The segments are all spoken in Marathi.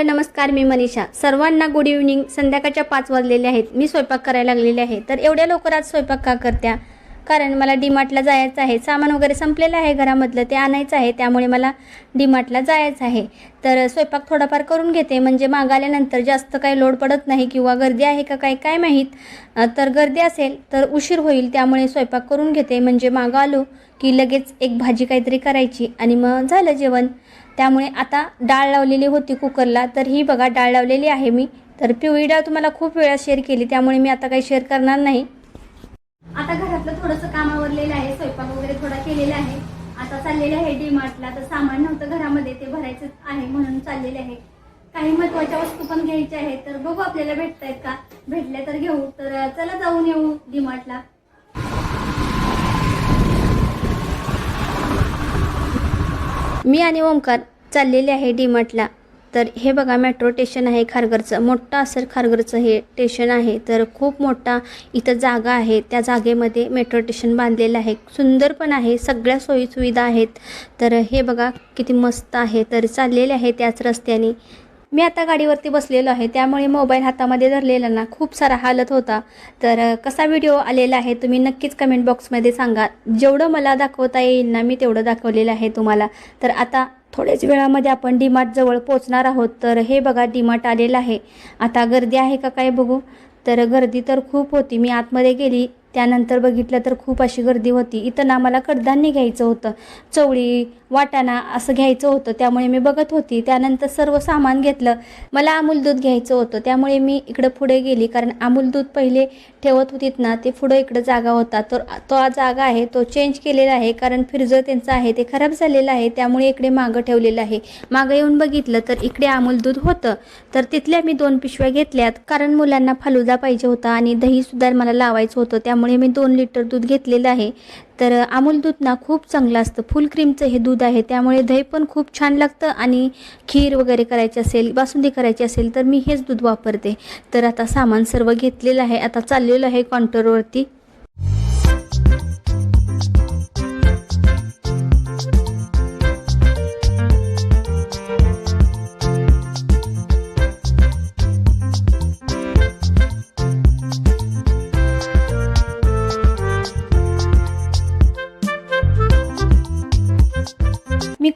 हॅलो नमस्कार मी मनीषा. सर्वांना गुड इव्हनिंग संध्याकाळच्या पाच वाजलेले आहेत. मी स्वयंपाक करायला लागलेले आहे. तर एवढ्या लवकर आज स्वयंपाक का करत्या? कारण मला डीमार्टला जायचं आहे. सामान वगैरे संपलेलं आहे घरामधलं. ते आणायचं आहे. त्यामुळे मला डीमार्टला जायचं आहे. तर स्वयंपाक थोडाफार करून घेते. म्हणजे मागं आल्यानंतर जास्त काही लोड पडत नाही किंवा गर्दी आहे का काय काय माहीत. तर गर्दी असेल तर उशीर होईल. त्यामुळे स्वयंपाक करून घेते. म्हणजे मागं आलो की लगेच एक भाजी काहीतरी करायची आणि मग झालं जेवण. त्यामुळे आता डाळ लावलेली होती कुकरला तर ही बघा डाळ लावलेली आहे मी. तर पिवळी डाळ तुम्हाला खूप वेळा शेअर केली त्यामुळे मी आता काही शेअर करणार नाही. आता घरातलं थोडंसं काम आवरलेलं आहे स्वयंपाक वगैरे थोडा केलेला आहे. आता चाललेलं आहे डी मार्टला तर सामान नव्हतं घरामध्ये ते भरायचं आहे म्हणून चाललेले आहे. काही महत्त्वाच्या वस्तू पण घ्यायच्या आहेत तर बघू आपल्याला भेटत आहेत का? भेटल्या तर घेऊ तर चला जाऊन येऊ डी मार्टला मी आणि ओंकार चाललेले आहे डी मार्टला तर हे बघा मेट्रो स्टेशन आहे खारघरचं. मोठं असं खारघरचं हे स्टेशन आहे. तर खूप मोठा इथं जागा आहे. त्या जागेमध्ये मेट्रो स्टेशन बांधलेलं आहे. सुंदर पण आहे. सगळ्या सोयीसुविधा आहेत. तर हे बघा किती मस्त आहे. तर चाललेले आहे त्याच रस्त्याने. मी आता गाडीवरती बसलेलो आहे. त्यामुळे मोबाईल हातामध्ये धरलेला ना खूप सारा हालत होता. तर कसा व्हिडिओ आलेला आहे तुम्ही नक्कीच कमेंट बॉक्समध्ये सांगा. जेवढं मला दाखवता येईल ना मी तेवढं दाखवलेलं आहे तुम्हाला. तर आता थोड्याच वेळामध्ये आपण डीमार्ट जवळ पोचणार आहोत. तर हे बघा डीमार्ट आलेलं आहे. आता गर्दी आहे का काय बघू? तर गर्दी तर खूप होती. मी आतमध्ये गेली. त्यानंतर बघितलं तर खूप अशी गर्दी होती. इथं ना मला कडधान्य घ्यायचं होतं. चवळी वाटाणा असं घ्यायचं होतं. त्यामुळे मी बघत होती. त्यानंतर सर्व सामान घेतलं. मला अमूल दूध घ्यायचं होतं. त्यामुळे मी इकडं पुढे गेली. कारण अमूल दूध पहिले ठेवत होतीत ना ते पुढं इकडं जागा होता. तर तो जागा आहे. तो चेंज केलेला आहे. कारण फ्रीजर त्यांचं आहे. ते खराब झालेलं आहे. त्यामुळे इकडे मागं ठेवलेलं आहे. मागं येऊन बघितलं तर इकडे अमूल दूध होतं. तर तिथल्या मी दोन पिशव्या घेतल्यात. कारण मुलांना फालुदा पाहिजे होता आणि दहीसुद्धा मला लावायचं होतं. त्यामुळे मी दोन लिटर दूध घेतलेलं आहे. तर अमूल दूध ना खूप चांगलं असतं. फुल क्रीमचं हे दूध आहे. त्यामुळे दही पण खूप छान लागतं आणि खीर वगैरे करायची असेल बासुंदी करायची असेल तर मी हेच दूध वापरते. तर आता सामान सर्व घेतलेलं आहे. आता चाललेलं आहे काउंटरवरती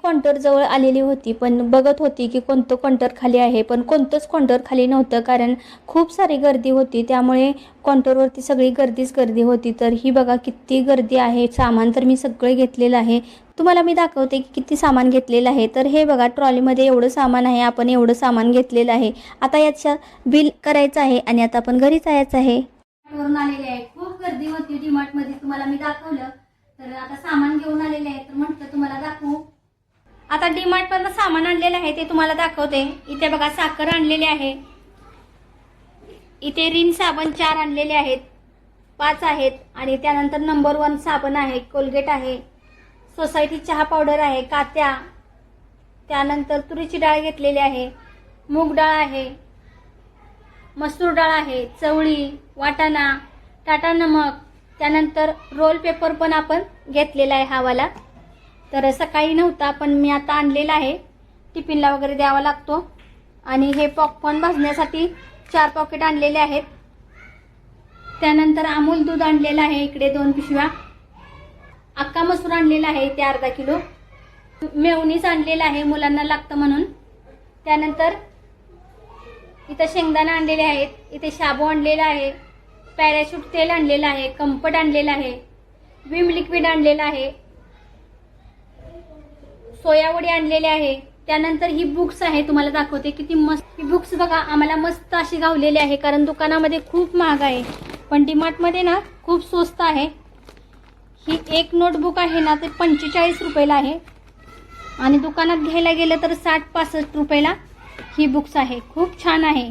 काउंटर जवळ आलेली होती पण बघत होती की कोणतं काउंटर खाली आहे पण कोणतंच काउंटर खाली नव्हतं कारण खूप सारी गर्दी होती त्यामुळे काउंटरवरती सगळी गर्दीच गर्दी होती तर ही बघा किती गर्दी आहे सामान तर मी सगळं घेतलेलं आहे तुम्हाला मी दाखवते की किती सामान घेतलेलं आहे तर हे बघा ट्रॉलीमध्ये एवढं सामान आहे आपण एवढं सामान घेतलेलं आहे आता याच्या बिल करायचं आहे आणि आता आपण घरी जायचं आहे वरून आलेले आहे खूप गर्दी होती डीमार्टमध्ये तुम्हाला मी दाखवलं तर आता सामान घेऊन आलेले आहे तर म्हटलं तुम्हाला दाखवू आता डीमार्ट मधनं सामान आणलेलं आहे ते तुम्हाला दाखवते. इथे बघा साखर आणलेली आहे. इथे रिन साबण चार आणलेले आहेत. पाच आहेत. आणि त्यानंतर नंबर वन साबण आहे कोलगेट आहे. सोसायटी चहा पावडर आहे कात्या. त्यानंतर तुरीची डाळ घेतलेली आहे. मूग डाळ आहे. मसूर डाळ आहे चवळी वाटाणा टाटा नमक. त्यानंतर रोल पेपर पण आपण घेतलेला आहे हावाला तर सकाळी नव्हता. पण मी आता आणलेला आहे. टिफिनला वगैरे द्यावा लागतो. आणि हे पॉपकॉर्न भाजण्यासाठी चार पॉकेट आणलेले आहेत. त्यानंतर अमूल दूध आणलेलं आहे. इकडे दोन पिशव्या. अक्का मसूर आणलेला आहे. ते अर्धा किलो. मेवणीच आणलेलं आहे. मुलांना लागतं म्हणून. त्यानंतर इथं शेंगदाणा आणलेले आहेत. इथे शाबू आणलेला आहे. पॅराशूट तेल आणलेलं आहे. कंपट आणलेलं आहे. विम लिक्विड आणलेलं आहे. सोयावडी आणलेले आहे. त्यानंतर ही बुक्स आहे तुम्हाला दाखवते. किती मस्त ही बुक्स बघा आम्हाला मस्त अशी गावलेली आहे कारण दुकानामध्ये खूप महाग आहे. पण डिमार्टमध्ये ना खूप स्वस्त आहे. ही एक नोटबुक आहे ना ते पंचेचाळीस रुपयाला आहे. आणि दुकानात घ्यायला गेलं तर साठ पासष्ट रुपयाला ही बुक्स आहे. खूप छान आहे.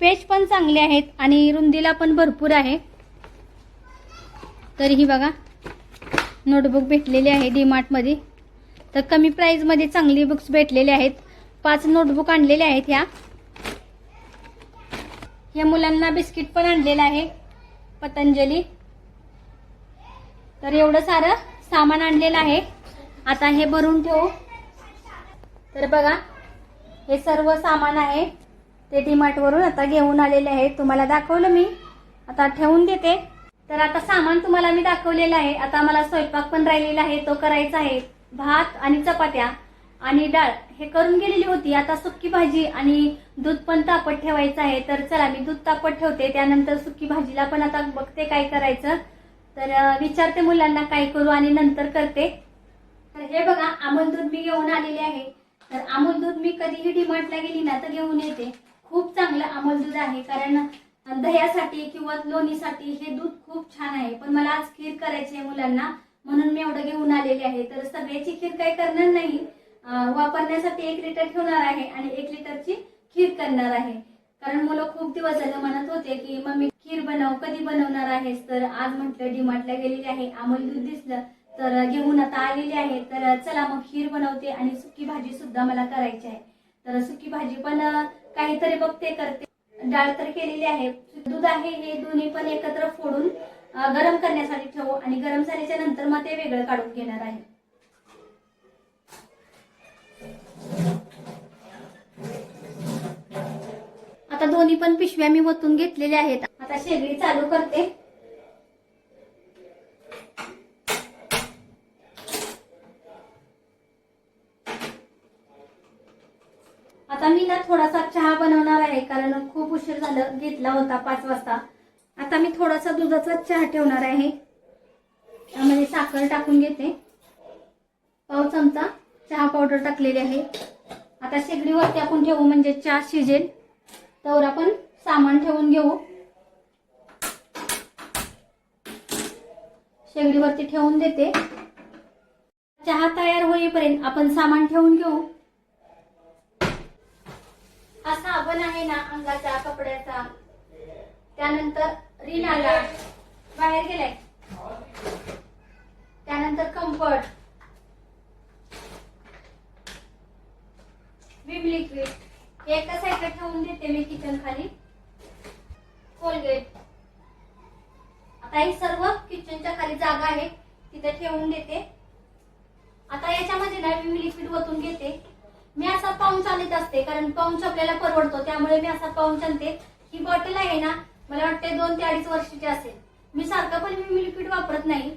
पेज पण चांगले आहेत आणि रुंदीला पण भरपूर आहे. तर ही बघा नोटबुक भेटलेली आहे डीमार्टमध्ये तर कमी प्राईजमध्ये चांगली बुक्स भेटलेले आहेत. पाच नोटबुक आणलेले आहेत ह्या. या मुलांना बिस्किट पण आणलेलं आहे पतंजली. तर एवढं सारं सामान आणलेलं आहे. आता हे भरून ठेवू. तर बघा हे सर्व सामान आहे. ते डीमार्टवरून आता घेऊन आलेले आहे तुम्हाला दाखवलं मी. आता ठेवून देते. तर आता सामान तुम्हाला मी दाखवलेलं आहे. आता मला स्वयंपाक पण राहिलेला आहे. तो करायचा आहे. भात आणि चपात्या आणि डाळ हे करून गेलेली होती. आता सुकी भाजी आणि दूध पण तापत ठेवायचं आहे. तर चला मी दूध तापत ठेवते. त्यानंतर सुकी भाजीला पण आता बघते काय करायचं. तर विचारते मुलांना काय करू आणि नंतर करते. तर हे बघा अमूल दूध मी घेऊन आलेले आहे. तर अमूल दूध मी कधीही डिमार्टला गेली ना तर घेऊन येते. खूप चांगलं अमूल दूध आहे. कारण दह्यासाठी किंवा लोणीसाठी हे दूध खूप छान आहे. पण मला आज खीर करायची आहे मुलांना. म्हणून मी एवढं घेऊन आलेले आहे. तर सगळ्याची खीर काही करणार नाही. वापरण्यासाठी एक लिटर ठेवणार आहे आणि एक लिटरची खीर करणार आहे. कारण मुलं खूप दिवस झालं म्हणत होते की मम्मी खीर बनव कधी बनवणार आहेस? तर आज म्हटलं डिमार्टला गेलेली आहे. अमूल दूध दिसलं तर घेऊन आता आलेली आहे. तर चला मग खीर बनवते आणि सुकी भाजी सुद्धा मला करायची आहे. तर सुकी भाजी पण काहीतरी बघते करते. डाळ तर केलेली आहे. दूध आहे हे दोन्ही पण एकत्र फोडून गरम करण्यासाठी ठेवू आणि गरम झाल्याच्यानंतर मग ते वेगळं काढून घेणार आहे. आता दोन्ही पण पिशव्या मी वतून घेतलेल्या आहेत. आता शेगडी चालू करते. आता मी ना थोडासा चहा बनवणार आहे कारण खूप उशीर झालं घेतला होता पाच वाजता. आता मी थोडासा दुधाचा चहा ठेवणार आहे. त्यामध्ये साखर टाकून घेते. पाव चमचा चहा पावडर टाकलेली आहे. आता शेगडीवरती आपण ठेवू म्हणजे चहा शिजेल. तर आपण सामान ठेवून घेऊ. शेगडीवरती ठेवून देते. चहा तयार होईपर्यंत आपण सामान ठेवून घेऊ. असा आपण आहे ना अंगाचा कपड्याचा. त्यानंतर रिन आला बाहेर गेलाय. त्यानंतर कम्फर्ट विम लिक्विड हे एका साईडला ठेवून देते मी किचन खाली. कोलगेट आता ही सर्व किचनच्या खाली जागा आहे. तिथे ठेवून देते. आता याच्यामध्ये ना विम लिक्विड ओतून घेते. मी असा पाऊंच आणत असते कारण पाऊंच आपल्याला परवडतो. त्यामुळे मी असा पाऊंच आणते. ही बॉटल आहे ना मला वाटते दोन ते अडीच वर्षाची असेल. मी सारखं पण लिक्विड वापरत नाही.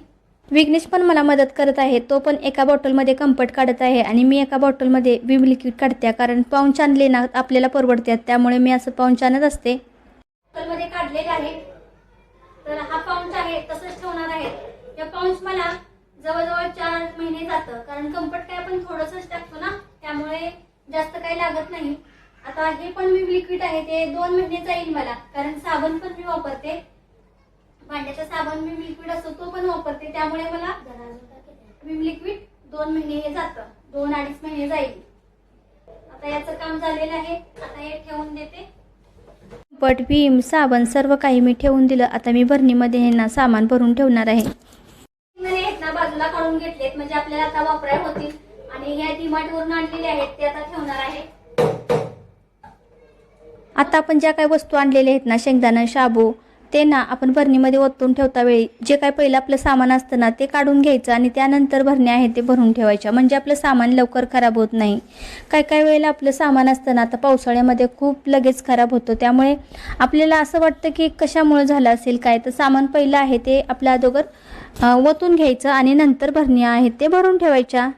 विघ्नेश पण मला मदत करत आहे. तो पण एका बॉटलमध्ये कम्फर्ट काढत आहे आणि मी एका बॉटलमध्ये विम लिक्विड काढते कारण पाऊच आणले ना आपल्याला परवडतात. त्यामुळे मी असं पाऊच आणत असते. बॉटलमध्ये काढलेले आहे. तर हा पाऊच आहे तसंच ठेवणार आहे. या पाऊच मला जवळजवळ चार महिने जातं. कारण कम्फर्ट काय आपण थोडंसंच टाकतो ना त्यामुळे जास्त काही लागत नाही. आता हे पण मी लिक्विड आहे ते दोन महिने जाईल मला. कारण साबण पण मी वापरते. भांड्याचा साबण मी लिक्विड असतो तो पण वापरते. त्यामुळे मला विम लिक्विड दोन महिने हे जातं. दोन अडीच महिने जाईल. आता याचं काम झालेलं आहे. आता हे ठेवून देते. पट भीम साबण सर्व काही मी ठेवून दिलं. आता मी भरणीमध्ये हे ना सामान भरून ठेवणार आहे. शेंगदाणे आहेत ना बाजूला काढून घेतलेत. म्हणजे आपल्याला आता वापराय होतील. आणि ह्या डिमार्ट वरून आणलेले आहेत ते आता ठेवणार आहे. आता आपण ज्या काही वस्तू आणलेल्या आहेत ना शेंगदाणा शाबू ते ना आपण भरणीमध्ये ओतून ठेवता वेळी जे काही पहिलं आपलं सामान असतं ना ते काढून घ्यायचं आणि त्यानंतर भरण्या आहेत ते भरून ठेवायच्या. म्हणजे आपलं सामान लवकर खराब होत नाही. काय काय वेळेला आपलं सामान असतं ना आता पावसाळ्यामध्ये खूप लगेच खराब होतं. त्यामुळे आपल्याला असं वाटतं की कशामुळे झालं असेल काय? तर सामान पहिलं आहे ते आपल्या अगोदर ओतून घ्यायचं आणि नंतर भरण्या आहेत ते भरून ठेवायच्या.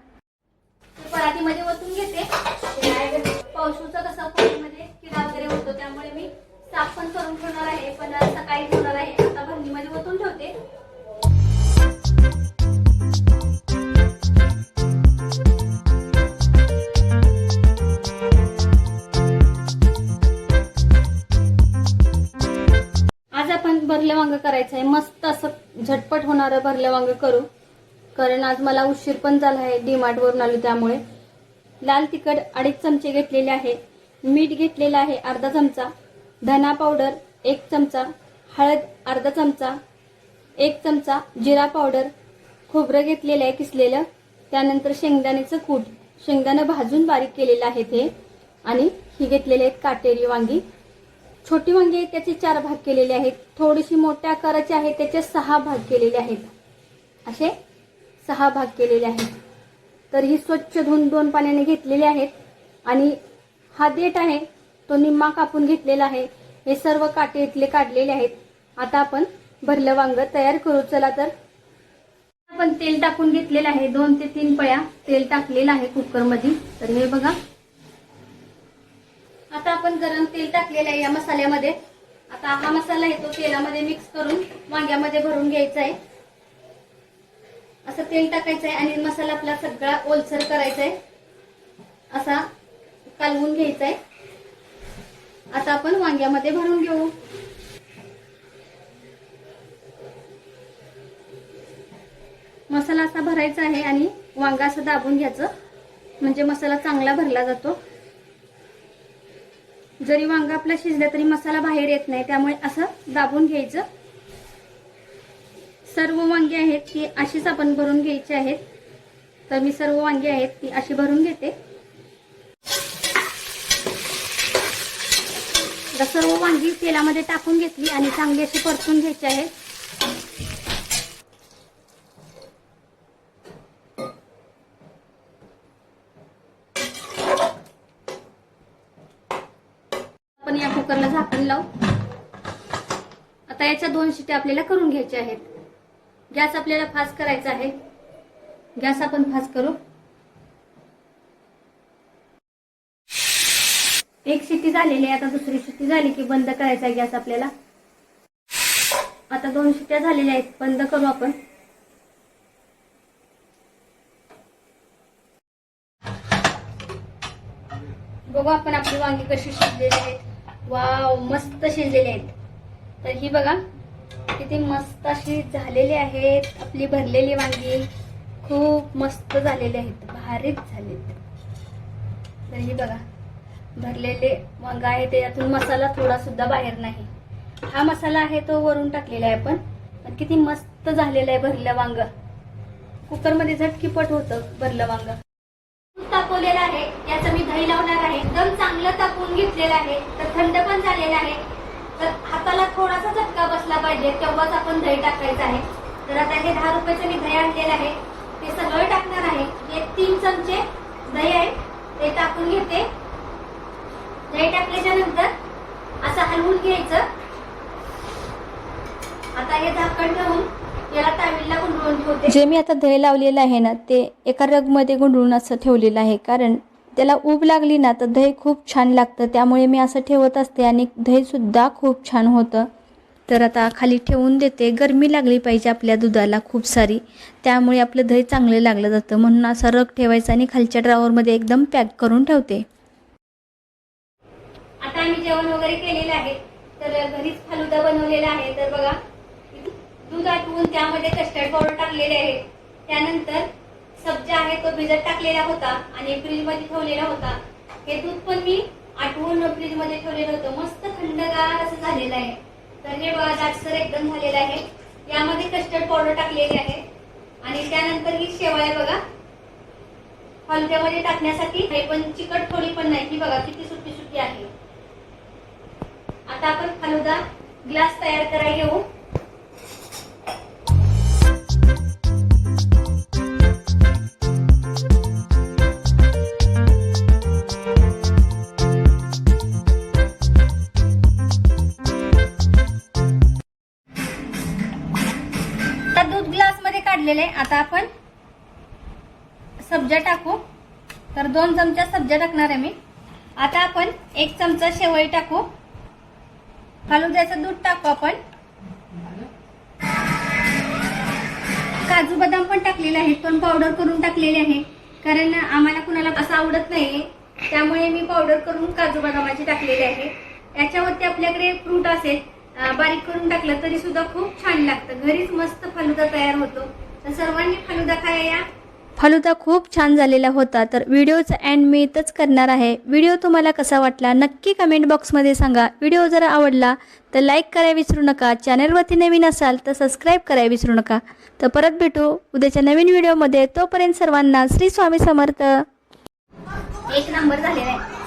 परातीमध्ये ओतून मी पण करून ठेवणार आहे पण सकाळी ठेवणार आहे. आता भांडीमध्ये ओतून ठेवते. आज आपण भरले वांग करायचं आहे. मस्त असं झटपट होणारं भरले वांग करू. कारण आज मला उशीर पण झाला आहे डीमार्ट वरून आलो त्यामुळे. लाल तिखट अडीच चमचे घेतलेले आहे. मीठ घेतलेलं आहे अर्धा चमचा. धना पावडर एक चमचा. हळद अर्धा चमचा. एक चमचा जिरा पावडर खोबरं घेतलेलं आहे किसलेलं. त्यानंतर शेंगदाण्याचं कूट. शेंगदाणं भाजून बारीक केलेलं आहे ते. आणि ही घेतलेली आहेत काटेरी वांगी. छोटी वांगी आहेत त्याचे चार भाग केलेले आहेत. थोडीशी मोठ्या आकाराची आहे त्याचे सहा भाग केलेले आहेत. असे सहा भाग केलेले आहेत. तर ही स्वच्छ धुवून दोन पाण्याने घेतलेली आहेत. आणि हा देठ आहे तो निम्मा कापून घेतलेला आहे. हे सर्व काटे इथले काढलेले आहेत. आता आपण भरलं वांग तयार करू. चला तर. आपण तेल टाकून घेतलेलं आहे. दोन ते तीन पळ्या तेल टाकलेलं आहे कुकरमध्ये. तर हे बघा. आता आपण गरम तेल टाकलेलं आहे या मसाल्यामध्ये. आता हा मसाला आहे तो तेलामध्ये मिक्स करून वांग्यामध्ये भरून घ्यायचा आहे. असं तेल टाकायचं आहे आणि मसाला आपला सगळा ओलसर करायचा आहे. असा कालवून घ्यायचा आहे. आता आपण वांग्यामध्ये भरून घेऊ. मसाला असा भरायचा आहे आणि वांगा असं दाबून घ्यायचं. म्हणजे मसाला चांगला भरला जातो. जरी वांगा आपला शिजला तरी मसाला बाहेर येत नाही त्यामुळे असं दाबून घ्यायचं. सर्व वांगी आहेत ती अशीच आपण भरून घ्यायची आहेत. तर मी सर्व वांगी आहेत ती अशी भरून घेते. आता सर्व वांगी तेलामध्ये टाकून घेतली आणि चांगली अशी परतून घ्यायची आहे. आपण या कुकरला झाकण लावू. आता याच्या दोन शिट्या आपल्याला करून घ्यायच्या आहेत. गॅस आपल्याला फास्ट करायचा आहे. गॅस आपण फास्ट करू एक शिट्टी झालेली आहे. आता दुसरी शिट्टी झाली की बंद करायचा आहे गॅस आपल्याला. आता दोन शिट्ट्या झालेल्या आहेत. बंद करू आपण. बघू आपण आपली वांगी कशी शिजलेली आहेत वाव मस्त शिजलेली आहेत. तर ही बघा किती मस्त अशी झालेली आहेत. आपली भरलेली वांगी खूप मस्त झालेली आहेत. भारीच झालेत तर ही बघा. भरलेले वांग आहे त्याच्यातून मसाला थोडा सुद्धा बाहेर नाही. हा मसाला आहे तो वरून टाकलेला आहे आपण. पण किती मस्त झालेला आहे भरलं वांग. कुकरमध्ये झटकीपट होतं भरलं वांग. तापवलेलं आहे याचं मी दही लावणार आहे. एकदम चांगलं तापवून घेतलेलं आहे तर थंड पण झालेलं आहे. तर हाताला थोडासा झटका बसला पाहिजे तेव्हाच आपण दही टाकायचं आहे. तर आता हे दहा रुपयाचं मी दही आणलेलं आहे. ते सगळं टाकणार आहे. हे तीन चमचे दही आहे ते टाकून घेते. दही टाकल्याच्या नंतर असं हलवून घ्यायचं. आता हे झाकण ठेवून याला तावीला गुंडळून ठेवते. जे मी आता दही लावलेलं आहे ना ते एका रगमध्ये गुंडळून असं ठेवलेलं आहे. कारण त्याला ऊब लागली ना तर दही खूप छान लागतं. त्यामुळे मी असं ठेवत असते आणि दहीसुद्धा खूप छान होतं. तर आता खाली ठेवून देते. गरमी लागली पाहिजे आपल्या दुधाला खूप सारी. त्यामुळे आपलं दही चांगलं लागलं जातं. म्हणून असा रग ठेवायचा आणि खालच्या ड्रावरमध्ये एकदम पॅक करून ठेवते. आम्ही जेवण वगैरे केलेलं आहे. तर घरीच फालुदा बनवलेला आहे. तर बघा दूध आटवून त्यामध्ये कस्टर्ड पावडर टाकलेले आहे. त्यानंतर सब्जा आहे तो भिजत टाकलेला होता आणि फ्रीजमध्ये ठेवलेला होता. हे दूध पण मी आठवून फ्रीजमध्ये ठेवलेलं होतं. मस्त थंडगार असं झालेलं आहे. तर हे बघा जाडसर एकदम झालेलं आहे. यामध्ये कस्टर्ड पावडर टाकलेली आहे. आणि त्यानंतर ही शेवाळे बघा. हलक्यामध्ये टाकण्यासाठी हे पण चिकट थोडी पण नाही. ही बघा किती सुट्टी सुट्टी आहे. आता आपण फालुदा ग्लास तयार करायला घेऊ. आता दूध ग्लासमध्ये काढलेले आता आपण सब्जा टाकू. तर दोन चमचा सब्जा टाकणार आहे मी. आता आपण एक चमचा शेवई टाकू. फालुद्याचं दूध टाकू आपण. काजू बदाम पण टाकलेले आहेत पण पावडर करून टाकलेले आहे. कारण आम्हाला कुणाला असं आवडत नाही त्यामुळे मी पावडर करून काजू बदामाची टाकलेली आहे. याच्यावरती आपल्याकडे फ्रूट असेल बारीक करून टाकलं तरी सुद्धा खूप छान लागतं. घरीच मस्त फालुदा तयार होतो. तर सर्वांनी फालुदा खाया या. फालुदा खूप छान झालेला होता तर व्हिडिओचा एंड मी इथंच करणार आहे. व्हिडिओ तुम्हाला कसा वाटला नक्की कमेंट बॉक्समध्ये सांगा. व्हिडिओ जर आवडला तर लाईक करायला विसरू नका. चॅनलवरती नवीन असाल तर सबस्क्राईब करायला विसरू नका. तर परत भेटू उद्याच्या नवीन व्हिडिओमध्ये तोपर्यंत सर्वांना श्री स्वामी समर्थ. एक नंबर झालेला आहे.